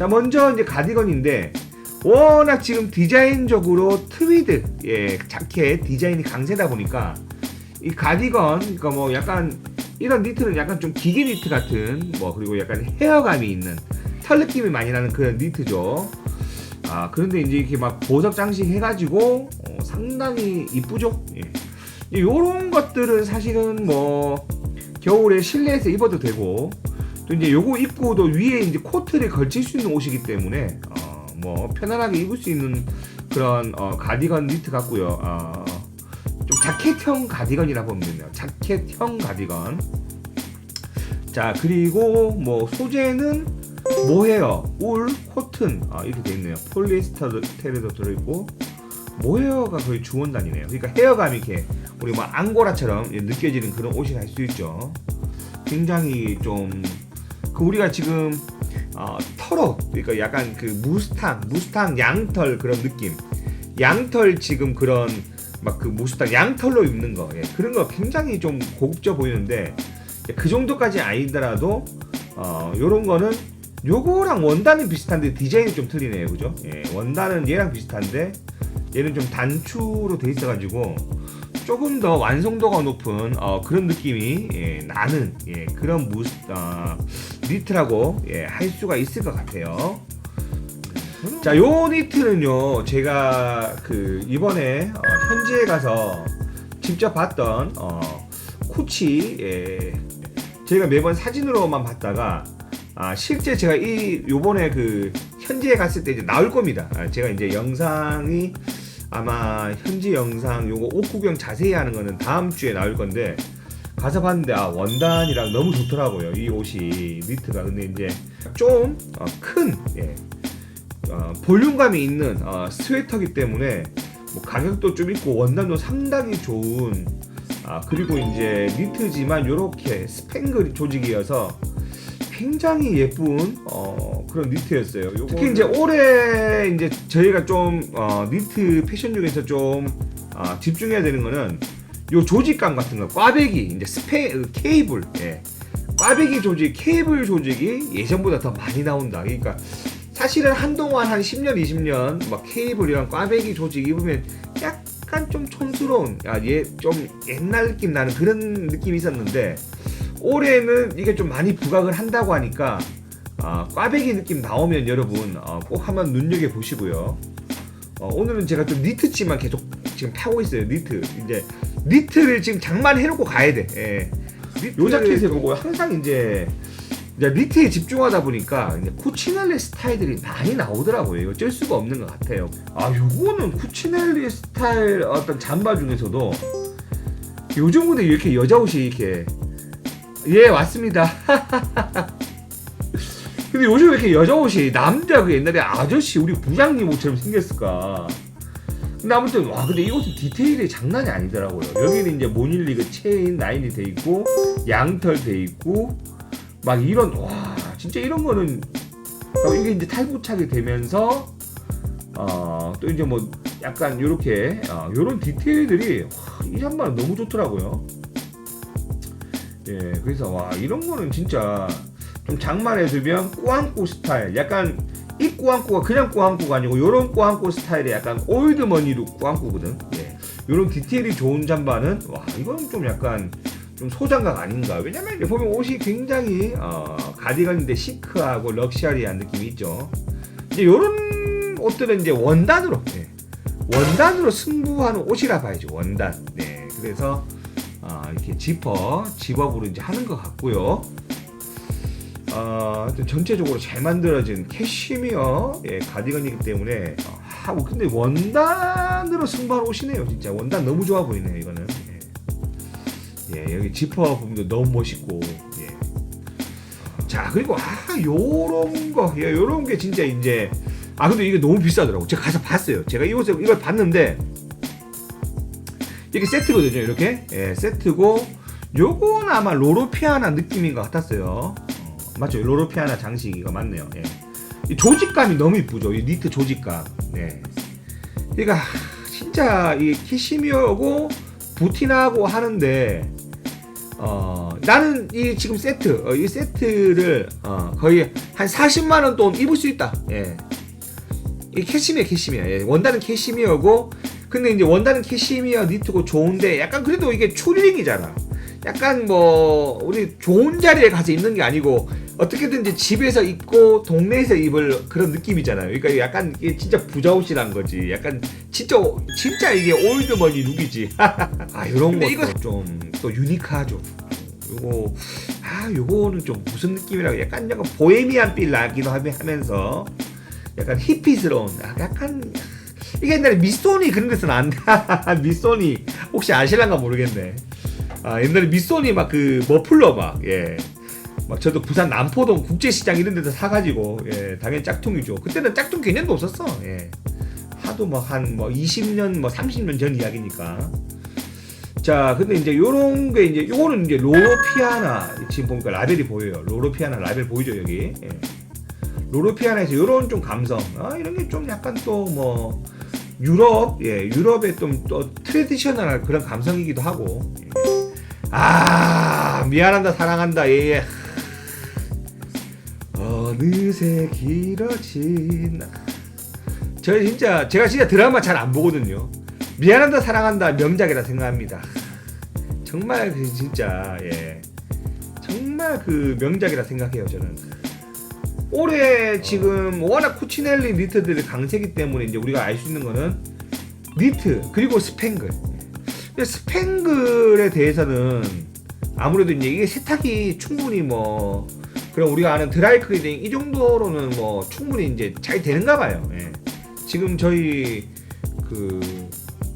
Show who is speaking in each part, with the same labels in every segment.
Speaker 1: 자 먼저 이제 가디건인데 워낙 지금 디자인적으로 트위드 예 자켓 디자인이 강세다 보니까 이 가디건 그러니까 뭐 약간 이런 니트는 약간 좀 기계 니트 같은 뭐 그리고 약간 헤어감이 있는 털 느낌이 많이 나는 그런 니트죠. 아 그런데 이제 이렇게 막 보석 장식 해가지고 어, 상당히 이쁘죠. 예. 이런 것들은 사실은 뭐 겨울에 실내에서 입어도 되고 또 이제 요거 입고도 위에 이제 코트를 걸칠 수 있는 옷이기 때문에 어 뭐 편안하게 입을 수 있는 그런 어 가디건 니트 같고요. 어 좀 자켓형 가디건이라 보면 되네요. 자켓형 가디건. 자 그리고 뭐 소재는 모헤어, 울, 코튼 아, 이렇게 돼 있네요. 폴리에스테르도 들어있고 모헤어가 거의 주원단이네요. 그러니까 헤어감이 이렇게 우리 뭐 앙고라처럼 느껴지는 그런 옷이 할수 있죠. 굉장히 좀 그 우리가 지금 어, 털옷 그러니까 약간 그 무스탕 무스탕 양털 그런 느낌. 양털 지금 그런 막 그 무스탕 양털로 입는 거. 예, 그런 거 굉장히 좀 고급져 보이는데 그 정도까지 아니더라도 어 요런 거는 요거랑 원단은 비슷한데 디자인이 좀 틀리네요. 그죠? 예, 원단은 얘랑 비슷한데 얘는 좀 단추로 돼 있어 가지고 조금 더 완성도가 높은 어, 그런 느낌이 예, 나는 예, 그런 무스 어, 니트라고 예, 할 수가 있을 것 같아요. 자, 요 니트는요, 제가 그 이번에 어, 현지에 가서 직접 봤던 어, 코치, 예, 제가 매번 사진으로만 봤다가 아, 실제 제가 이 요번에 그 현지에 갔을 때 이제 나올 겁니다. 아, 제가 이제 영상이 아마 현지 영상 요거 옷 구경 자세히 하는 거는 다음 주에 나올 건데 가서 봤는데 아 원단이랑 너무 좋더라고요 이 옷이 니트가 근데 이제 좀큰 예, 어, 볼륨감이 있는 어, 스웨터기 때문에 뭐 가격도 좀 있고 원단도 상당히 좋은 아 그리고 이제 니트지만 요렇게 스팽글 조직이어서 굉장히 예쁜 어, 그런 니트였어요. 특히 이제 올해 이제 저희가 좀 어, 니트 패션 중에서 좀 아, 집중해야 되는 거는 요 조직감 같은 거, 꽈배기 이제 스페 그 케이블, 예. 꽈배기 조직, 케이블 조직이 예전보다 더 많이 나온다. 그러니까 사실은 한동안 한 10년, 20년 막 케이블이랑 꽈배기 조직 입으면 약간 좀 촌스러운, 아, 예, 좀 옛날 느낌 나는 그런 느낌이 있었는데 올해는 이게 좀 많이 부각을 한다고 하니까 아, 꽈배기 느낌 나오면 여러분 어, 꼭 한번 눈여겨 보시고요. 어, 오늘은 제가 좀 니트지만 계속 지금 타고 있어요. 니트 이제 니트를 지금 장만해 놓고 가야 돼. 예. 요 자켓에 보고 항상 이제 이제 니트에 집중하다 보니까 이제 쿠치넬리 스타일들이 많이 나오더라고요. 어쩔 수가 없는 것 같아요. 아, 요거는 쿠치넬리 스타일 어떤 잠바 중에서도 요즘 근데 이렇게 여자 옷이 이렇게 예 왔습니다. 근데 요즘 왜 이렇게 여자 옷이 남자 그 옛날에 아저씨 우리 부장님 옷처럼 생겼을까? 근데 아무튼 와 근데 이 옷은 디테일이 장난이 아니더라고요. 여기는 이제 모닐리 그 체인 라인이 돼 있고 양털 돼 있고 막 이런 와 진짜 이런 거는 어, 이게 이제 탈부착이 되면서 어, 또 이제 뭐 약간 요렇게 어, 요런 디테일들이 와, 이 잠바는 너무 좋더라고요. 예, 그래서 와 이런 거는 진짜 좀 장만해 두면 꾸안꾸 스타일, 약간 이 꾸안꾸가 그냥 꾸안꾸가 아니고 요런 꾸안꾸 스타일의 약간 올드머니로 꾸안꾸거든. 예, 요런 디테일이 좋은 잠바는 와 이건 좀 약간 좀 소장각 아닌가. 왜냐면 보면 옷이 굉장히 어, 가디건인데 시크하고 럭셔리한 느낌이 있죠. 이제 요런 옷들은 이제 원단으로 예, 원단으로 승부하는 옷이라 봐야죠. 원단. 네, 그래서 아, 이렇게 지퍼, 집업으로 이제 하는 것 같고요. 어, 하여튼 전체적으로 잘 만들어진 캐시미어 예, 가디건이기 때문에 어, 하고 근데 원단으로 승부하는 옷이네요. 진짜 원단 너무 좋아 보이네요. 이거는. 예, 예, 여기 지퍼 부분도 너무 멋있고. 예. 자 그리고 아 요런 거, 예, 요런 게 진짜 이제 아 근데 이게 너무 비싸더라고. 제가 가서 봤어요. 제가 이 옷을 이걸 봤는데 이게 세트거든요. 이렇게 예, 세트고 요건 아마 로로피아나 느낌인 것 같았어요. 어, 맞죠? 로로피아나 장식 이거 맞네요. 예. 이 조직감이 너무 이쁘죠. 이 니트 조직감. 네. 그러니까 진짜 이 키시미어고 부티나고 하는데 어 나는 이 지금 세트 어, 이 세트를 어, 거의 한 40만 원 돈 입을 수 있다. 예. 이 캐시미어 캐시미어 예. 원단은 캐시미어고 근데 이제 원단은 캐시미어 니트고 좋은데 약간 그래도 이게 추리링이잖아. 약간 뭐 우리 좋은 자리에 가서 입는 게 아니고 어떻게든지 집에서 입고 동네에서 입을 그런 느낌이잖아요. 그러니까 약간 이게 진짜 부자 옷이란 거지. 약간 진짜 진짜 이게 올드머니 룩이지. 아 이런
Speaker 2: 근데
Speaker 1: 것도 좀또 유니크하죠. 요거 아 요거는 좀 무슨 느낌이라고 약간 약간 보헤미안 필 나기도 하면서 약간 히피스러운 아, 약간 이게 옛날에 미소니 그런 데서 나왔나 미소니 혹시 아실란가 모르겠네 아 옛날에 미소니 막 그 머플러 막 예 막 저도 부산 남포동 국제시장 이런 데서 사가지고 예 당연히 짝퉁이죠. 그때는 짝퉁 개념도 없었어. 예. 하도 뭐한뭐 20년 뭐 30년 전 이야기니까. 자 근데 이제 요런 게 이제 요거는 이제 로로피아나 지금 보니까 라벨이 보여요. 로로피아나 라벨 보이죠 여기? 예. 로로피아나에서 요런 좀 감성 아 이런 게 좀 약간 또 뭐 유럽 예 유럽의 좀 또 트레디셔널한 그런 감성이기도 하고. 예. 아 미안한다 사랑한다. 예 예 어느새 길어진 저 진짜 제가 진짜 드라마 잘 안 보거든요. 미안한다 사랑한다 명작이라 생각합니다. 정말 그 진짜 예. 정말 그 명작이라 생각해요 저는. 올해 지금 워낙 쿠치넬리 니트들이 강세기 때문에 이제 우리가 알 수 있는 거는 니트 그리고 스팽글. 스팽글에 대해서는 아무래도 이제 이게 세탁이 충분히 뭐 그럼 우리가 아는 드라이 클리닝 이 정도로는 뭐 충분히 이제 잘 되는가 봐요. 예. 지금 저희 그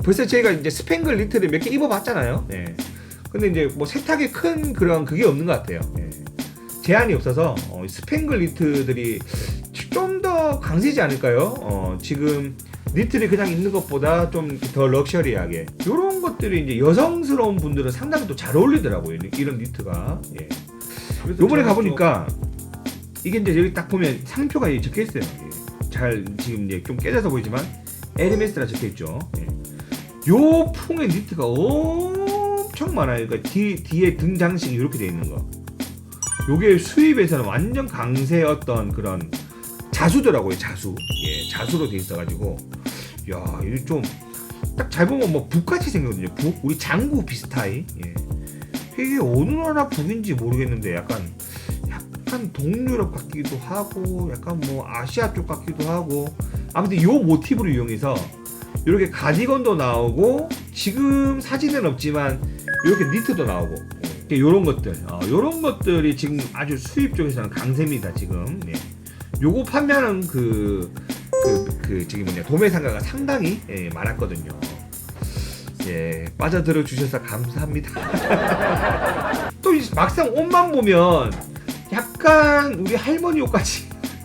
Speaker 1: 벌써 저희가 이제 스팽글 니트를 몇 개 입어봤잖아요. 예. 근데 이제 뭐 세탁이 큰 그런 그게 없는 것 같아요. 예. 제한이 없어서 어, 스팽글 니트들이 좀 더 강세지 않을까요? 어, 지금 니트를 그냥 입는 것보다 좀 더 럭셔리하게 이런 것들이 이제 여성스러운 분들은 상당히 또 잘 어울리더라고요. 이런 니트가. 예. 요번에 가보니까 이게 이제 여기 딱 보면 상표가 여기 적혀 있어요. 예. 잘 지금 이제 좀 깨져서 보이지만 에르메스라 적혀 있죠. 예. 요 풍의 니트가 엄청 많아요. 그러니까 뒤, 뒤에 등 장식이 이렇게 돼 있는 거. 요게 수입에서는 완전 강세 어떤 그런 자수더라고요. 자수. 예, 자수로 돼 있어가지고 야 이거 좀 딱 잘 보면 뭐 북같이 생겼거든요. 북 우리 장구 비슷하이. 예. 이게 어느 나라 북인지 모르겠는데 약간 약간 동유럽 같기도 하고 약간 뭐 아시아 쪽 같기도 하고 아무튼 요 모티브를 이용해서 이렇게 가디건도 나오고 지금 사진은 없지만 이렇게 니트도 나오고 이런 것들 이런 것들이 지금 아주 수입 쪽에서는 강세입니다 지금 네. 요거 판매하는 그, 그, 그, 저기 뭐냐, 도매상가가 상당히, 예, 많았거든요. 예, 빠져들어 주셔서 감사합니다. 또 이- 막상 옷만 보면 약간 우리 할머니 옷같이.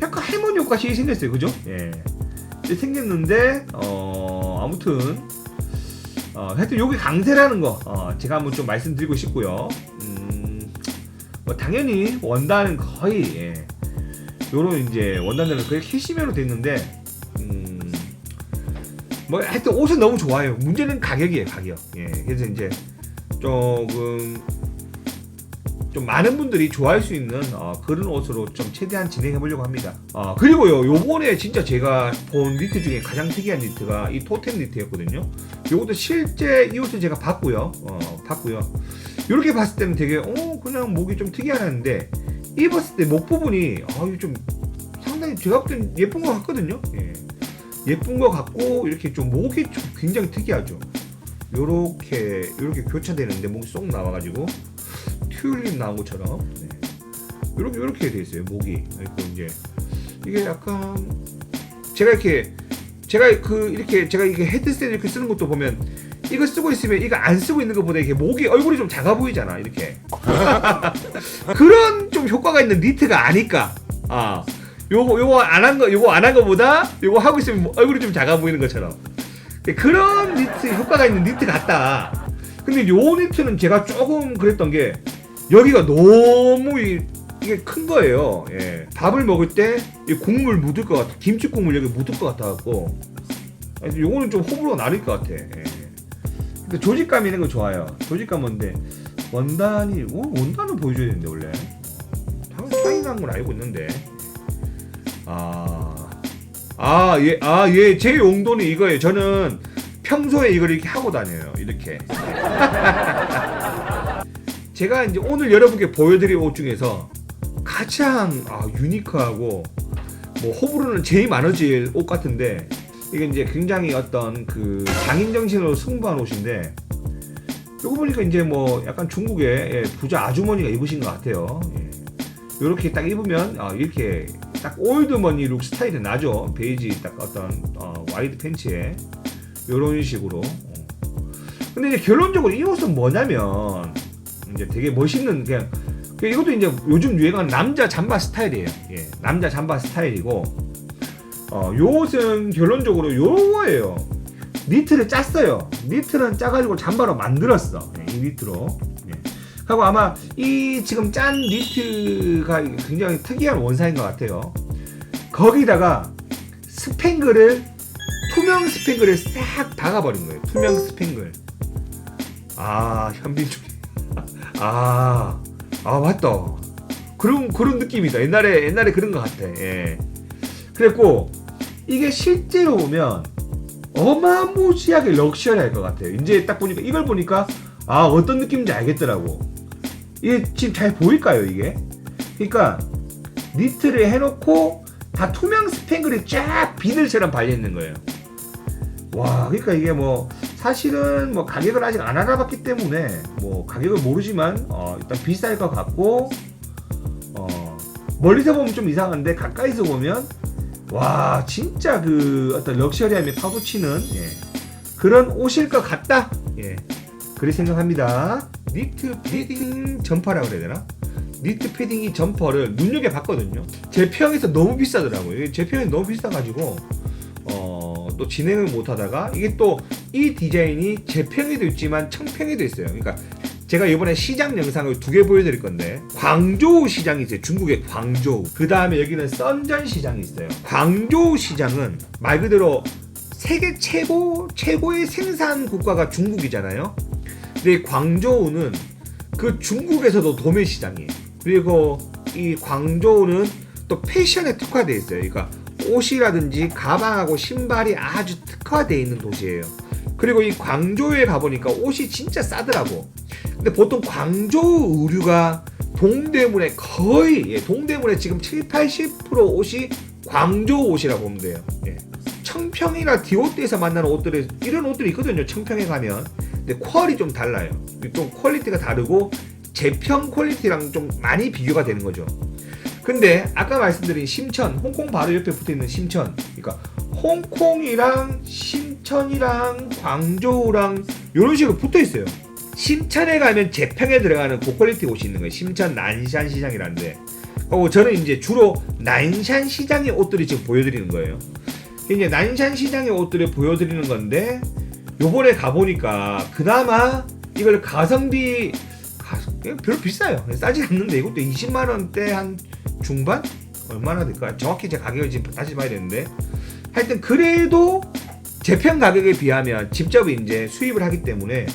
Speaker 1: 약간 할머니 옷같이 생겼어요. 그죠? 예. 생겼는데, 어, 아무튼, 어, 하여튼 여기 강세라는 거, 어, 제가 한번 좀 말씀드리고 싶고요. 음, 뭐 당연히 원단은 거의 예. 요런 이제 원단들은 거의 있는데 음, 뭐 하여튼 옷은 너무 좋아요. 문제는 가격이에요, 가격. 예. 그래서 이제 조금 좀 많은 분들이 좋아할 수 있는 어, 그런 옷으로 좀 최대한 진행해 보려고 합니다. 어, 그리고요, 요번에 진짜 제가 본 니트 중에 가장 특이한 니트가 이 토템 니트였거든요. 요것도 실제 이 옷을 제가 봤고요. 어, 봤고요. 이렇게 봤을 때는 되게 어 그냥 목이 좀 특이하는데 입었을 때 목 부분이 아 이거 좀 상당히 제가 볼땐 예쁜 것 같거든요. 예. 예쁜 것 같고 이렇게 좀 목이 좀 굉장히 특이하죠. 요렇게 요렇게 교차되는데 목이 쏙 나와가지고 튤립 나온 것처럼. 네. 요렇게 요렇게 돼 있어요 목이. 그리고 이제 이게 약간 제가 이렇게 제가 그 이렇게 제가 이게 헤드셋 이렇게 쓰는 것도 보면 이거 쓰고 있으면 이거 안 쓰고 있는 것보다 이렇게 목이 얼굴이 좀 작아 보이잖아 이렇게. 그런 좀 효과가 있는 니트가 아닐까. 아 요거 요거 안 한 거 요거 안 한 거보다 요거 하고 있으면 얼굴이 좀 작아 보이는 것처럼. 근데 그런 니트 효과가 있는 니트 같다. 근데 요 니트는 제가 조금 그랬던 게 여기가 너무 이, 이게 큰 거예요. 예. 밥을 먹을 때이 국물 묻을 것 같아. 김치 국물 여기 묻을 것 같아 갖고. 요거는 좀 호불호가 나뉠 것 같아. 예. 근데 조직감 있는 거 좋아요. 조직감 뭔데? 원단이 어, 원단을 보여줘야 되는데 원래. 당연히 차이난 건 알고 있는데 아 아 예 아 예 제 용도는 이거예요. 저는 평소에 이걸 이렇게 하고 다녀요. 이렇게 제가 이제 오늘 여러분께 보여드릴 옷 중에서 가장 아, 유니크하고 뭐 호불호는 제일 많아질 옷 같은데 이게 이제 굉장히 어떤 그 장인 정신으로 승부한 옷인데 요거 보니까 이제 뭐 약간 중국의 예, 부자 아주머니가 입으신 것 같아요. 이렇게 딱 입으면 아, 이렇게 딱 올드머니 룩 스타일이 나죠. 베이지 딱 어떤 어, 와이드 팬츠에 이런 식으로. 어. 근데 이제 결론적으로 이 옷은 뭐냐면 이제 되게 멋있는 그냥 그 이것도 이제 요즘 유행하는 남자 잠바 스타일이에요. 예, 남자 잠바 스타일이고 어, 요 옷은 결론적으로 요거예요. 니트를 짰어요. 니트는 짜가지고 잠바로 만들었어. 예, 이 니트로. 예. 하고 아마 이 지금 짠 니트가 굉장히 특이한 원사인 것 같아요. 거기다가 스팽글을 투명 스팽글을 싹 박아버린 거예요. 투명 스팽글. 아 현빈 쪽. 아, 아 맞다. 그런 그런 느낌이다. 옛날에 옛날에 그런 것 같아. 예. 그랬고 이게 실제로 보면 어마무시하게 럭셔리할 것 같아요. 이제 딱 보니까 이걸 보니까 아 어떤 느낌인지 알겠더라고. 이게 지금 잘 보일까요 이게? 그러니까 니트를 해놓고 다 투명 스팽글이 쫙 비늘처럼 발려 있는 거예요. 와, 그러니까 이게 뭐 사실은 뭐 가격을 아직 안 알아봤기 때문에 뭐 가격을 모르지만 어, 일단 비쌀 것 같고 어, 멀리서 보면 좀 이상한데 가까이서 보면 와 진짜 그 어떤 럭셔리함에 파고치는 예, 그런 옷일 것 같다. 예, 그렇게 생각합니다. 니트 패딩 점퍼라고 그래야 되나? 니트 패딩이 점퍼를 눈여겨 봤거든요. 제 평에서 너무 비싸더라고요. 제 평이 너무 비싸가지고 어, 또 진행을 못 하다가 이게 또 이 디자인이 제 평에도 있지만 청평에도 있어요. 그러니까 제가 이번에 시장 영상을 두 개 보여드릴 건데 광저우 시장이 있어요. 중국의 광저우. 그 다음에 여기는 썬전 시장이 있어요. 광저우 시장은 말 그대로 세계 최고 최고의 생산 국가가 중국이잖아요. 근데 이 광저우는 그 중국에서도 도매 시장이에요. 그리고 이 광저우는 또 패션에 특화되어 있어요. 그러니까 옷이라든지 가방하고 신발이 아주 특화되어 있는 도시예요. 그리고 이 광저우에 가보니까 옷이 진짜 싸더라고. 근데 보통 광저우 의류가 동대문에 거의 예, 동대문에 지금 7, 80% 옷이 광저우 옷이라고 보면 돼요. 예. 청평이나 디오트에서 만나는 옷들이 이런 옷들이 있거든요. 청평에 가면. 근데 퀄이 좀 달라요. 좀 퀄리티가 다르고 제평 퀄리티랑 좀 많이 비교가 되는 거죠. 근데 아까 말씀드린 심천, 홍콩 바로 옆에 붙어 있는 심천. 그러니까 홍콩이랑 심천이랑 광저우랑 이런 식으로 붙어 있어요. 심천에 가면 제평에 들어가는 고퀄리티 옷이 있는 거예요. 심천 난샨 시장이라는데. 하고 저는 이제 주로 난샨 시장의 옷들이 지금 보여드리는 거예요. 이제 난샨 시장의 옷들을 보여드리는 건데 요번에 가보니까 그나마 이걸 가성비 가, 별로 비싸요. 싸지 않는데 이것도 20만 원대 한 중반 얼마나 될까? 정확히 제 가격을 지금 다시 봐야 되는데 하여튼 그래도 재평 가격에 비하면 직접 이제 수입을 하기 때문에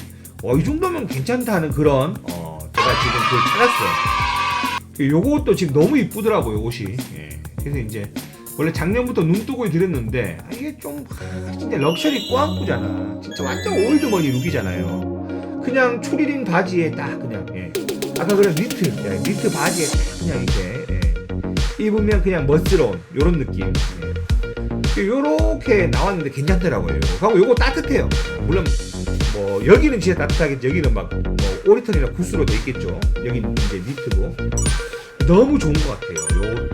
Speaker 1: 어, 이 정도면 괜찮다는 그런 어, 제가 지금 그걸 찾았어요. 요것도 지금 너무 이쁘더라고요 옷이. 예. 그래서 이제 원래 작년부터 눈 뜨고 드렸는데 아, 이게 좀 하, 진짜 럭셔리 꽝꾸잖아. 진짜 완전 올드머니 룩이잖아요. 그냥 추리닝 바지에 딱 그냥 예. 아까 그런 니트 예, 니트 바지에 딱 그냥 이렇게 예. 입으면 그냥 멋스러운 요런 느낌. 예. 요렇게 나왔는데 괜찮더라고요. 하고 요거 따뜻해요. 물론 뭐 여기는 진짜 따뜻하겠지. 여기는 막뭐 오리털이나 구스로 돼 있겠죠. 여기는 이제 니트고 너무 좋은 것 같아요. 요것도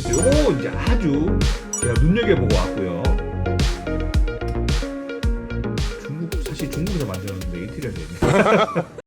Speaker 1: 그래서 요거 이제 아주 제가 눈여겨보고 왔고요. 중국 사실 중국에서 만들었는데 이태리가 되네.